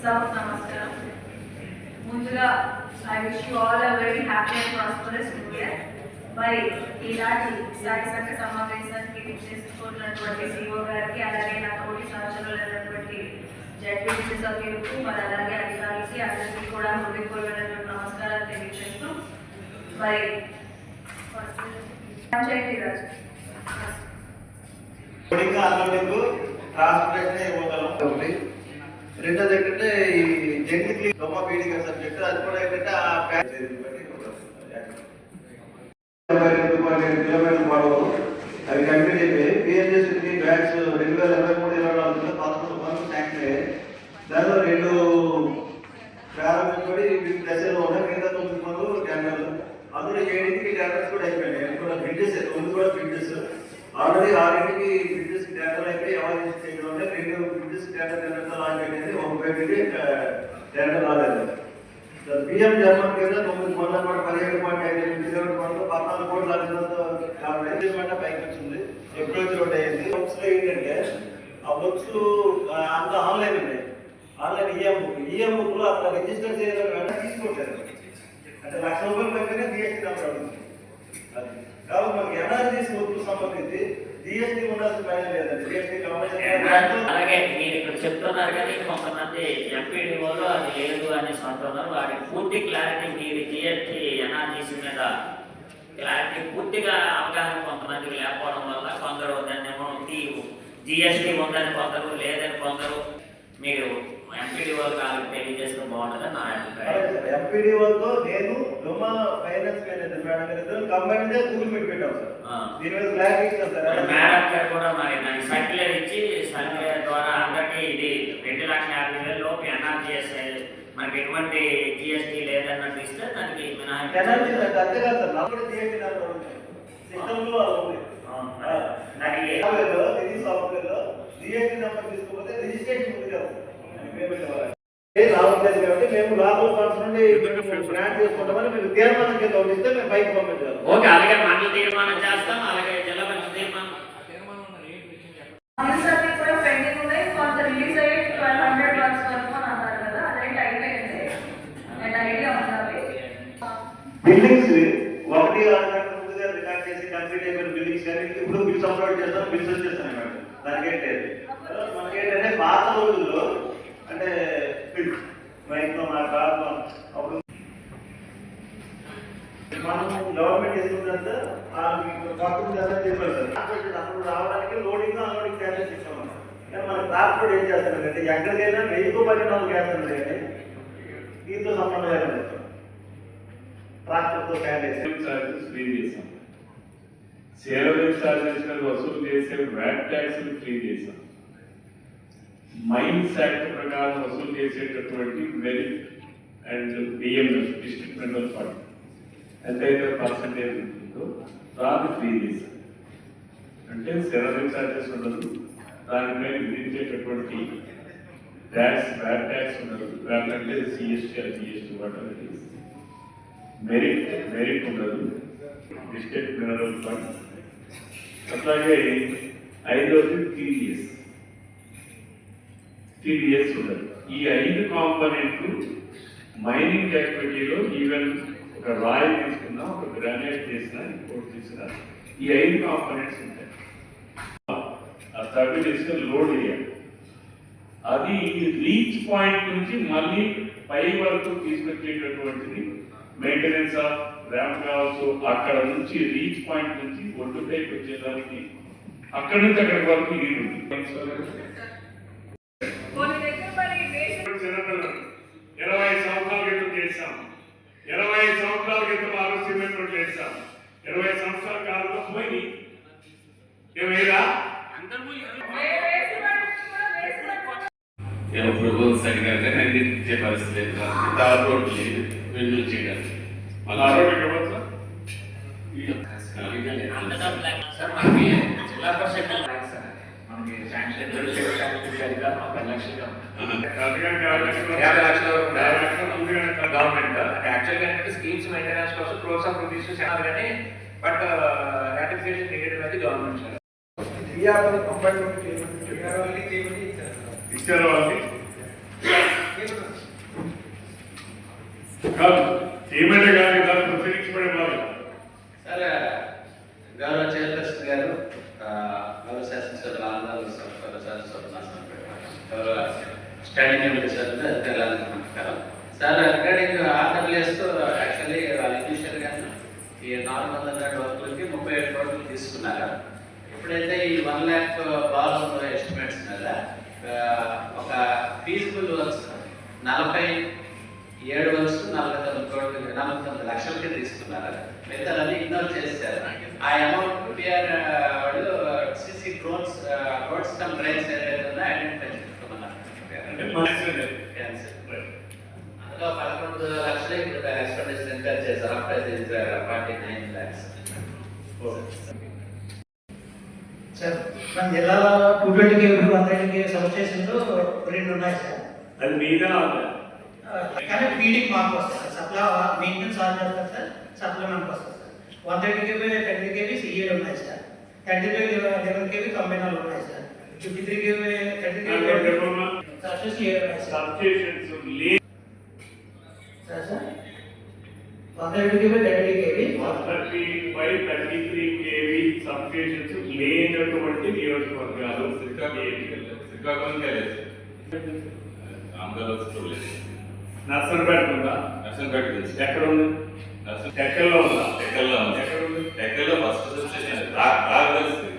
సభకు నమస్కారం ముందుగా I wish you all a very happy and prosperous new year మరి ఈనాటి స్థాయి సంఘ సమావేశానికి విచ్చేసుకున్నటువంటి సిఓ గారికి అలాగే నా తోటి సంవత్సరాలైనటువంటి జడ్పీసీ సభ్యులకు మరి అలాగే అధికారులకి అందరికీ కూడా హృదయపూర్వకమైనటువంటి నమస్కారాలు తెలియజేస్తూ మరి పంచాయతీ రాజ్ ఇంకా అన్లోడింగ్ ట్రాన్స్పోర్టేషన్ ఇవ్వగలం ఒకటి రెండోది ఏంటంటే ఈ జెంటిక్లీ బొమ్మ పీడిక సబ్జెక్ట్ అది కూడా ఏంటంటే ఆ ప్యాక్ పొడవు. అవి కంప్లీట్ అయిపోయి పిఎంజెస్కి బ్యాగ్స్ రెండు వేల ఇరవై మూడు ఇరవై నాలుగులో పదకొండు పనులు శాంక్షన్ అయ్యాయి దానిలో రెండు ప్రారంభించబడి దశలో ఉన్నాయి మిగతా తొమ్మిది పనులు టెండర్లు అందులో ఏడింటికి టెండర్స్ కూడా అయిపోయినాయి. అవి కూడా బిడ్డెస్. తొమ్మిది కూడా బిడ్డెస్. ఆల్రెడీ ఆరింటికి బియ్యం జర్మన్ కింద తొమ్మిది కోట్ల పాటు పదిహేడు పాయింట్ ఐదు ఎనిమిది కిలోమీటర్ పాటు పద్నాలుగు కోట్ల అధికంతో కాబట్టి పంట పైకి వచ్చింది. అప్రోచ్ రోడ్ అయ్యింది. బుక్స్లో ఏంటంటే ఆ బుక్స్ అంత ఆన్లైన్ ఉన్నాయి ఆన్లైన్ ఈఎం బుక్ ఈఎం బుక్లో అక్కడ రిజిస్టర్ చేయడం వెంటనే తీసుకుంటారు అంటే లక్ష రూపాయల పైన జిఎస్టీ నెంబర్ అవుతుంది. కాబట్టి మనకి ఎన్ఆర్జీసీ బుక్ సంబంధించి జిఎస్టీ ఉండాల్సిన పని లేదండి జిఎస్టీ అలాగే చెప్తున్నారు కానీ కొంతమంది ఎంపీడీఓలు అది లేదు అనేసి అంటున్నారు వాటి పూర్తి క్లారిటీ మీరు జిఎస్టీ ఎన్ఆర్జీసీ మీద క్లారిటీ పూర్తిగా అవగాహన కొంతమందికి లేకపోవడం వల్ల కొందరు దాన్నేమో జిఎస్టీ ఉందని కొందరు లేదని కొందరు మీరు ఎంపీడీఓ కాదు తెలియజేస్తే బాగుంటుందని నా అభిప్రాయం. ఎంపీడీఓతో నేను దుమ్మ ఫైనాన్స్ మేనేజర్ మేడం గారు ఇద్దరు కంబైన్ గూగుల్ మీట్ పెట్టాం సార్. దీని మీద క్లారిటీ ఇచ్చాం సార్ మేడం గారు కూడా మరి దానికి సర్క్యులర్ ఇచ్చి సర్క్యులర్ ద్వారా అందరికీ ఇది రెండు లక్షల యాభై వేల లోపు ఎన్ఆర్జీఎస్ మనకి ఎటువంటి జిఎస్టీ లేదన్నట్టు ఇస్తే దానికి మినహాయింపు అంటే అంతే కాదు సార్ నాకు కూడా జిఎస్టీ నెంబర్ ఉంది. సిస్టమ్లో అది దానికి సాఫ్ట్వేర్లో జిఎస్టీ నెంబర్ తీసుకోకపోతే రిజిస్ట్రేషన్ ఉంది కదా రావట్లేదు కాబట్టి మేము లోకల్ ఫండ్స్ నుండి గ్రాంట్ చేసుకుంటామని మీరు తీర్మానం కింద ఒకటి ఇస్తే మేము పైకి పంపించాలి. ఓకే అలాగే మండల తీర్మానం చేస్తాం అలాగే జిల్లా పరిషత్ తీర్మానం. ఆన్సర్లు కూడా పెండింగ్ ఉన్నాయి కొంత రిలీజ్ అయ్యి ట్వెల్వ్ హండ్రెడ్ వర్క్స్ వరకు అని అన్నారు కదా అదేంటి అయిపోయింది అండ్ ఐడియా ఉండాలి బిల్డింగ్స్ ఒకటి ఆరు గంటల ముందుగా రికార్డ్ చేసి కంప్లీట్ అయిపోయిన బిల్డింగ్స్ కానీ ఇప్పుడు బిల్స్ అప్లోడ్ చేస్తాం బిల్స్ వచ్చేస్తాయి మేడం దానికి ఏంటంటే మనకి ఏంటంటే పాత రోజుల్లో అంటే మైక్లో మా కాదు అప్పుడు మనం గవర్నమెంట్ చేసుకుంటే పక్కన చెప్పారు సార్ అప్పుడు రావడానికి లోడింగ్ అన్లోడింగ్ క్యాన్సల్ ఇస్తాం కానీ మన ట్రాన్స్పోర్ట్ ఏం చేస్తున్నారంటే ఎక్కడికైనా వెయ్యితో పది నాలుగు క్యాన్సల్ కానీ దీంతో సంబంధం లేదు ట్రాక్టర్తో క్యాన్సల్ సేవరింగ్ ఛార్జెస్ ఫ్రీ చేశాం. సేవరింగ్ ఛార్జెస్ మీద వసూలు చేసే వ్యాట్ ట్యాక్స్ ఫ్రీ చేశాం. మైన్స్ యాక్ట్ ప్రకారం వసూలు చేసేటటువంటి merit and BMF district mineral fund ఎంతైతే పర్సంటేజ్ ఉంటుందో దాన్ని ఫ్రీ చేశారు. అంటే సేవరింగ్ ఛార్జెస్ ఉండదు దానిపై విధించేటటువంటి ట్యాక్స్ వ్యాట్ ట్యాక్స్ ఉండదు. వ్యాట్ అంటే సిఎస్టీ అది జిఎస్టీ వాటర్ మెరిట్ మెరిట్ ఉండదు. డిస్ట్రిక్ట్ మినరల్ ఫండ్ అట్లాగే ఐదవది టీడీఎస్ టీడీఎస్ ఉండదు. ఈ ఐదు కాంపనెంట్లు మైనింగ్ యాక్టివిటీలో ఈవెన్ ఒక రాయి తీసుకున్నా ఒక గ్రానైట్ చేసినా ఇంకోటి చేసినా ఈ ఐదు కాంపనెంట్స్ ఉంటాయి. ఆ తగ్గు తీసుకుని లోడ్ చేయాలి. అది రీచ్ పాయింట్ నుంచి మళ్ళీ పై వరకు తీసుకొచ్చేటటువంటిది మెయింటెనెన్స్ ఆఫ్ ర్యాంప్ కావచ్చు అక్కడ నుంచి రీచ్ పాయింట్ నుంచి ఒడ్డుపైకి వచ్చేదానికి అక్కడి నుంచి అక్కడి వరకు నీరు కొన్ని దగ్గర మరి వేసిన చిన్నపిల్లలు ఇరవై సంవత్సరాల క్రితం చేశాం ఇరవై క్రితం ఆరు సిమెంట్ రోడ్లు వేసాం ఇరవై సంవత్సరాల కాలంలో పోయి ఏమైనా సరిగా అందించే పరిస్థితి లేదు. తార్ రోడ్లు లేదు వెళ్ళు చేయడానికి ఆ యాభై యాభై లక్షలు గవర్నమెంట్ యాక్చువల్గా ఏంటంటే స్కీమ్స్ మెయింటెనెన్స్ కోసం క్రోర్స్ ఆఫ్ రూపీస్ కానీ బట్ రాటిఫికేషన్ నీడెడ్ అనేది గవర్నమెంట్ సార్ ఇచ్చారు. కాదు కానీ దాన్ని వాళ్ళు. గౌరవ చైర్పర్సన్ గారు గౌరవ శాసనసభ్యులు ఆంధ్రలో గౌరవ శాసనసభ్యులు గౌరవ స్టాండింగ్ కమిటీ సార్ తెలంగాణ నమస్కారం. Sir regarding Andhra Pradesh actually initial కానీ ఈ నాలుగు వందల వర్కులకి ముప్పై ఏడు కోట్లు తీసుకున్నారు? ఎప్పుడైతే ఈ వన్ ల్యాక్ బాల్ ఎస్టిమేట్స్ మీద ఒక ఫీజిబుల్ వర్క్స్ నలభై ఏడు వర్క్స్ నలభై తొమ్మిది కోట్లు నలభై తొమ్మిది లక్షలకి తీసుకున్నారు? మిగతాలన్నీ ఇగ్నోర్ చేశారు ఆ అమౌంట్ పిఆర్ వాళ్ళు CC roads roads cum drains ఏదైతే ఉందో ఐడెంటిఫై చేసుకున్నారు పదకొండు లక్షలు ఇప్పుడు ఎక్స్పెండిచర్ ఎంటర్ చేశారు? అప్పుడు ఫార్టీ నైన్ ల్యాక్స్ సార్ మన జిల్లాలో two twenty cable one thirty cable సబ్స్టేషన్లు రెండు ఉన్నాయి సార్. అది మీద కానీ ఫీడింగ్ మాకు వస్తుంది సార్. సప్లై మెయింటెనెన్స్ ఆన్ చేస్తారు సార్. సప్లై మనకు వస్తుంది sir. One thirty KB thirty KB సిఏలు ఉన్నాయి sir. Thirty three eleven KB కంబైనర్లు ఉన్నాయి sir. Fifty three KB thirty three sir. Substations 100 deadly KV. 135 33 KV sub stations లేనటువంటి నియోజకవర్గాలు. శ్రీకాకుళం కాలేదు నర్సన్పేట ఉందా? నర్సన్పేట ఎక్కడ ఉంది? టెక్కల్లో ఉందా? టెక్కల్లో ఉంది టెక్కల్లో ఫస్ట్ సబ్ స్టేషన్ రాగలిసింది